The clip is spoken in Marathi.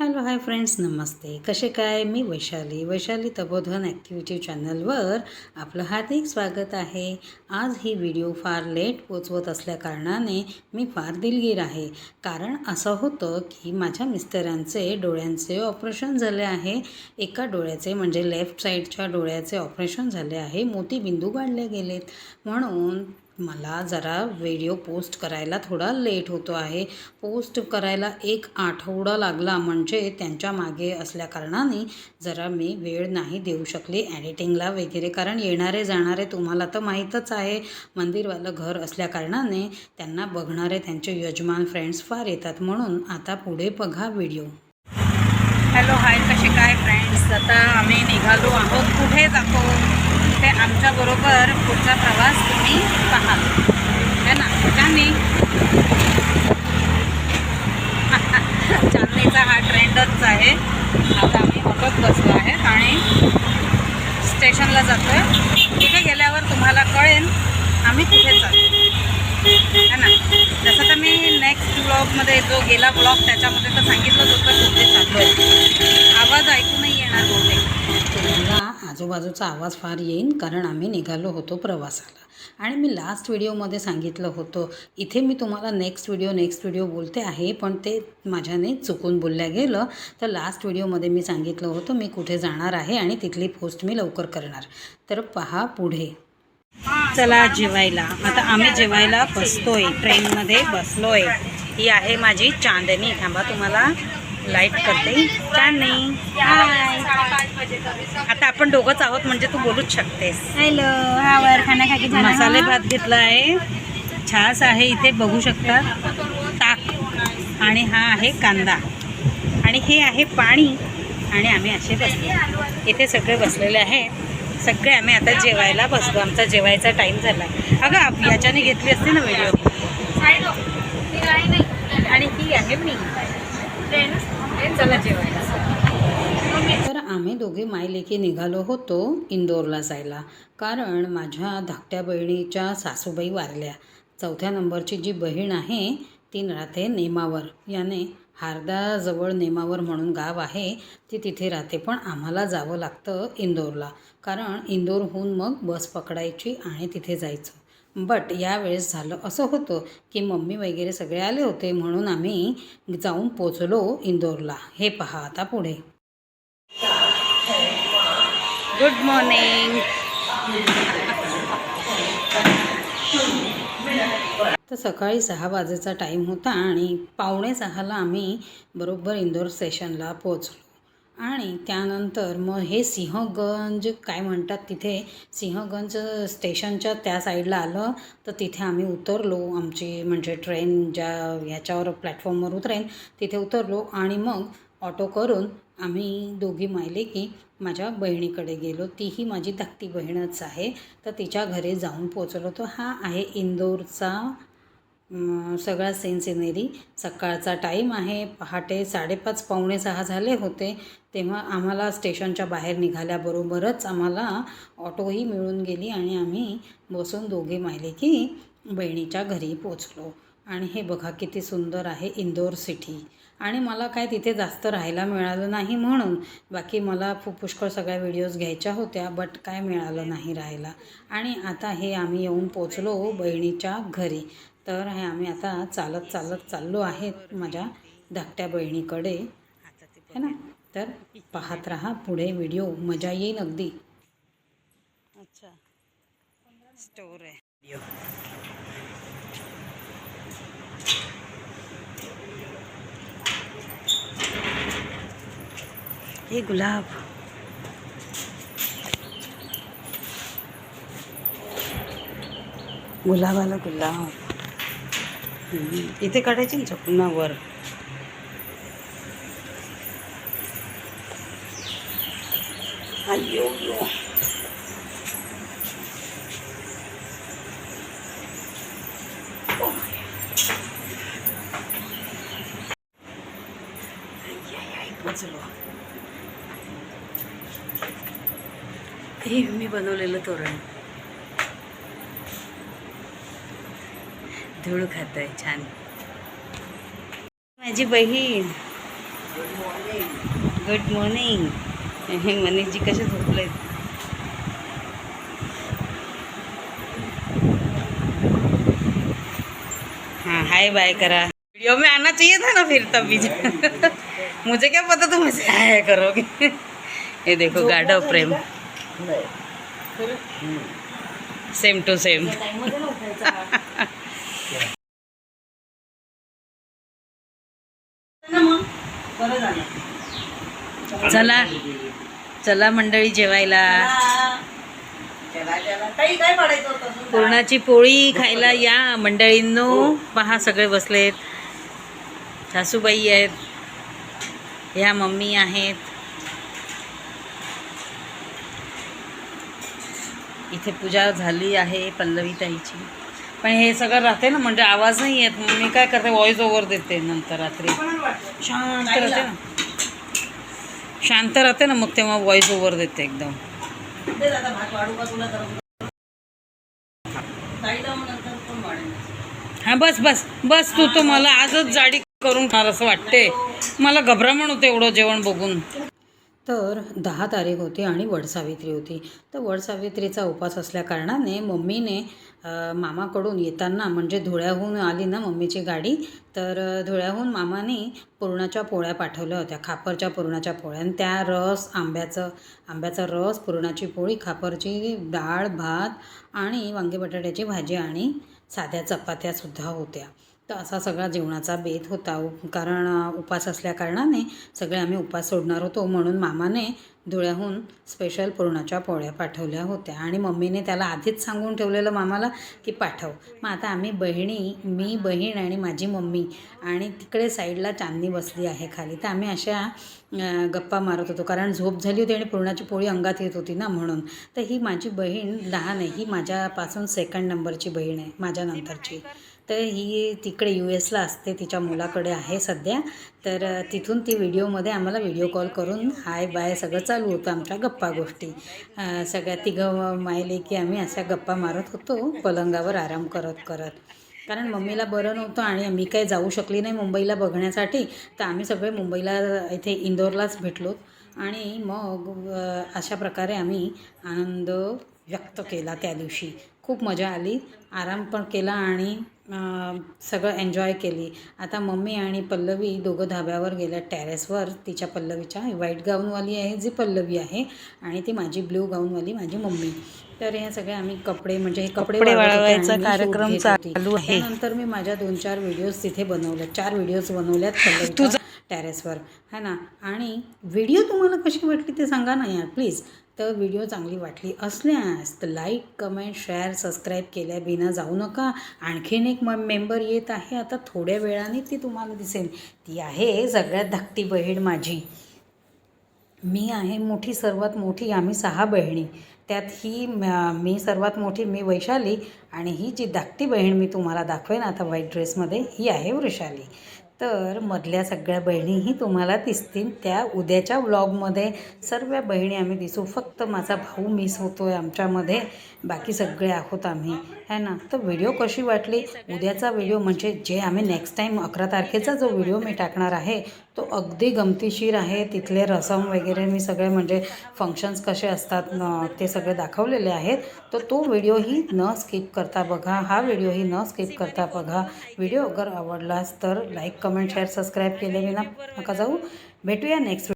हॅलो हाय फ्रेंड्स नमस्ते. कसे काय? मी वैशाली. वैशाली तपोधन ॲक्टिव्हिटी चॅनलवर आपलं हार्दिक स्वागत आहे. आज ही व्हिडिओ फार लेट पोचवत असल्याकारणाने मी फार दिलगीर आहे. कारण असं होतं की माझ्या मिस्टरांचे डोळ्यांचे ऑपरेशन झाले आहे. एका डोळ्याचे म्हणजे लेफ्ट साईडच्या डोळ्याचे ऑपरेशन झाले आहे. मोतीबिंदू काढले गेलेत. म्हणून मला जरा व्हिडिओ पोस्ट करायला थोडा लेट होतो आहे. पोस्ट करायला एक आठवडा लागला म्हणजे त्यांच्या मागे असल्याकारणाने जरा मी वेळ नाही देऊ शकले एडिटिंगला वगैरे. कारण येणारे जाणारे तुम्हाला तर माहीतच आहे. मंदिरवालं घर असल्याकारणाने त्यांना बघणारे त्यांचे यजमान फ्रेंड्स फार येतात. म्हणून आता पुढे बघा व्हिडिओ हॅलो हाय कसे काय फ्रेंड्स आता आम्ही निघालो आहोत. कुठे जातो? आमच्याबरोबर पुढचा प्रवास तुम्ही पाहाल. है ना? चांदणी चांदणीचा हा ट्रेंडच आहे. आता आम्ही ऑटोत बसलो आहे आणि स्टेशनला जातो आहे तिथे गेल्यावर तुम्हाला कळेल आम्ही तिथे जातो है ना? जसं तर मी नेक्स्ट ब्लॉगमध्ये जो गेला ब्लॉग त्याच्यामध्ये तर सांगितलंच होतं कुठे चाललो आहे आवाज ऐकू नाही येणार बहुतेक. आजूबाजूचा आवाज फार येईन कारण आम्ही निघालो होतो प्रवासाला. आणि मी लास्ट व्हिडिओमध्ये सांगितलं होतं इथे मी तुम्हाला नेक्स्ट व्हिडिओ नेक्स्ट व्हिडिओ बोलते आहे पण ते माझ्याने चुकून बोलल्या गेलं. तर लास्ट व्हिडिओमध्ये मी सांगितलं होतं मी कुठे जाणार आहे आणि तिथली पोस्ट मी लवकर करणार. तर पहा पुढे. चला जेवायला. आता आम्ही जेवायला बसतोय. ट्रेनमध्ये बसलोय. ही आहे माझी चांदणी. थांबा तुम्हाला लाइट करते. चांदणी हाय आता आपण दोघंच आहोत म्हणजे तू बोलूच शकतेस. हॅलो आवर खाना के मसाले भात घेतला आहे छास आहे इथे बघू शकता. ताक आणि हा आहे कांदा. आणि हे आहे पाणी. आणि आम्ही असे बसलो. इथे सगळे बसलेले आहेत. सगळे आम्ही आता जेवायला बसलो. आमचा जेवायचा टाईम झाला अगं आप- याच्याने घेतली असते ना व्हिडिओ आणि ही आहे मी. चला जेवायला. तर आम्ही दोघे मायलेकी निघालो होतो इंदोरला जायला. कारण माझ्या धाकट्या बहिणीच्या सासूबाई वारल्या. चौथ्या नंबरची जी बहीण आहे ती राहते नेमावर. याने हारदाजवळ नेमावर म्हणून गाव आहे ती तिथे राहते. पण आम्हाला जावं लागतं इंदोरला. कारण इंदोरहून मग बस पकडायची आणि तिथे जायचं. बट यावेळेस झालं असं होतं की मम्मी वगैरे सगळे आले होते म्हणून आम्ही जाऊन पोचलो इंदोरला. हे पहा आता पुढे. गुड मॉर्निंग तर सकाळी सहा वाजेचा टाईम होता आणि पावणे सहाला आम्ही बरोबर इंदोर स्टेशनला पोचलो आणि त्यानंतर मग हे सिंहगंज काय म्हणतात तिथे? सिंहगंज स्टेशनच्या त्या साईडला आलं तर तिथे आम्ही उतरलो. आमची म्हणजे ट्रेन ज्या ह्याच्यावर प्लॅटफॉर्मवर उतरेन तिथे उतरलो आणि मग ऑटो करून आम्ही दोघी मायले की माझ्या बहिणीकडे गेलो. तीही माझी धाकटी बहीणच आहे तर तिच्या घरी जाऊन पोचलो. तो हा आहे इंदोरचा सगळा सीन सिनेरी सकाळचा टाईम आहे पहाटे साडेपाच पावणे सहा झाले होते. तेव्हा आम्हाला स्टेशनच्या बाहेर निघाल्याबरोबरच आम्हाला ऑटोही मिळून गेली आणि आम्ही बसून दोघे माहिले की बहिणीच्या घरी पोचलो. आणि हे बघा किती सुंदर आहे इंदोर सिटी. आणि मला काय तिथे जास्त राहायला मिळालं नाही म्हणून. बाकी मला खूप पुष्कळ सगळ्या व्हिडिओज घ्यायच्या होत्या बट काय मिळालं नाही राहायला. आणि आता हे आम्ही येऊन पोचलो बहिणीच्या घरी. तर हे आम्ही आता चालत चालत चाललो आहेत माझ्या धाकट्या बहिणीकडे. है ना? तर पाहत राहा पुढे व्हिडिओ. मजा येईल अगदी. अच्छा. स्टोर आहे. व्हिडिओ हे गुलाब. गुलाबाला गुलाब. इथे काढायची ना पुन्हा वर. अयो यो हे मी बनवलेलं तोरण. धूळ खात आहे छान. माझी बहीण. गुड मॉर्निंग हे मनीषजी कसे झोपलेत? हाँ हाय बाय करा. वीडियो में आना चाहिए था ना फिर तभी मुझे क्या पता तुम ऐसे हाय करोगे. ये देखो गाढ़व प्रेम. सेम टू सेम चला. चला मंडळी जेवायला. पुरणाची पोळी खायला या मंडळींनो. पहा सगळे बसलेत. सासूबाई आहेत. ह्या मम्मी आहेत. इथे पूजा झाली आहे पल्लवी ताईची पण हे सगळं राहते ना म्हणजे आवाज नाही येत मग मी काय करते व्हॉइस ओव्हर देते नंतर रात्री. शांत राहते ना. शांत राहते ना मग तेव्हा व्हॉइस ओव्हर देते एकदम. हा बस बस बस तू तो मला आजच जाडी करून खाणार असं वाटते मला घबरामण होते एवढं जेवण बघून. तर दहा तारीख होती आणि वडसावित्री होती. तर वडसावित्रीचा उपास असल्या कारणाने मम्मीने मामाकडून येताना म्हणजे धुळ्याहून आली ना मम्मीची गाडी तर धुळ्याहून मामाने पुरणाच्या पोळ्या पाठवल्या होत्या खापरच्या पुरणाच्या पोळ्या. आणि त्या रस आंब्याचं आंब्याचा रस पुरणाची पोळी खापरची डाळ भात आणि वांगे बटाट्याची भाजी आणि साध्या चपात्यासुद्धा होत्या. तर असा सगळा जेवणाचा बेत होता. कारण उपास असल्या कारणाने सगळे आम्ही उपास सोडणार होतो म्हणून मामाने धुळ्याहून स्पेशल पुरणाच्या पोळ्या पाठवल्या होत्या. आणि मम्मीने त्याला आधीच सांगून ठेवलेलं मामाला की पाठव. मग आता आम्ही बहिणी मी बहीण आणि माझी मम्मी आणि तिकडे साईडला चांदणी बसली आहे खाली. तर आम्ही अशा गप्पा मारत होतो. कारण झोप झाली होती आणि पुरणाची पोळी अंगात येत होती ना म्हणून. तर ही माझी बहीण लहान आहे. ही माझ्यापासून सेकंड नंबरची बहीण आहे. माझ्या नंतरची. तर ही तिकडे यू एसला असते तिच्या मुलाकडे आहे सध्या. तर तिथून ती व्हिडिओमध्ये आम्हाला व्हिडिओ कॉल करून हाय बाय सगळं चालू होतं आमच्या गप्पा गोष्टी. सगळ्या तिघं मायले की आम्ही अशा गप्पा मारत होतो पलंगावर आराम करत करत. कारण मम्मीला बरं नव्हतं आणि मी काही जाऊ शकली नाही मुंबईला बघण्यासाठी तर आम्ही सगळे मुंबईला इथे इंदोरलाच भेटलो. आणि मग अशा प्रकारे आम्ही आनंद व्यक्त केला त्या दिवशी. खूप मजा आली आराम पण केला आणि सगळं एन्जॉय केली. आता मम्मी आणि पल्लवी दोघं धाब्यावर गेल्या टेरेसवर तिच्या पल्लवीच्या व्हाईट गाऊनवाली आहे जी पल्लवी आहे. आणि ती माझी ब्ल्यू गाऊनवाली माझी मम्मी. तर हे सगळे आम्ही कपडे म्हणजे हे कपडे वाळवायचा कार्यक्रम. चालू आहे. त्यानंतर मी माझ्या दोन चार व्हिडिओज तिथे बनवले चार व्हिडिओज बनवल्यात पल्लवीच्या टेरेसवर है ना? आणि व्हिडिओ तुम्हाला कशी वाटली ते सांगा ना यार प्लीज तर व्हिडिओ चांगली वाटली असल्यास तर लाईक कमेंट शेअर सबस्क्राईब केल्या बिना जाऊ नका. आणखीन एक म मेंबर येत आहे. आता थोड्या वेळाने ती तुम्हाला दिसेल. ती आहे सगळ्यात धाकटी बहीण माझी. मी आहे मोठी सर्वात मोठी आम्ही सहा बहिणी. त्यात ही मी सर्वात मोठी मी वैशाली आणि ही जी धाकटी बहीण मी तुम्हाला दाखवेन आता व्हाईट ड्रेसमध्ये ही आहे वृषाली. तर मधल्या सगळ्या बहिणीही तुम्हाला दिसतील. त्या उद्याच्या व्लॉगमध्ये सर्व बहिणी आम्ही दिसू. फक्त माझा भाऊ मिस होतो आहे आमच्यामध्ये. बाकी सगळे आहोत आम्ही. है ना? तर व्हिडिओ कशी वाटली? उद्याचा व्हिडिओ म्हणजे जे आम्ही नेक्स्ट टाईम अकरा तारखेचा जो व्हिडिओ मी टाकणार आहे तो अगदी गमतीशीर आहे. तिथले रसम वगैरे मी सगळे म्हणजे फंक्शन्स कसे असतात ते सगळे दाखवलेले आहेत. तर तो व्हिडिओही न स्किप करता बघा. हा व्हिडिओही न स्किप करता बघा. व्हिडिओ अगर आवडलास तर लाईक कमेंट शेअर सबस्क्राईब केले विना नका जाऊ. भेटूया नेक्स्ट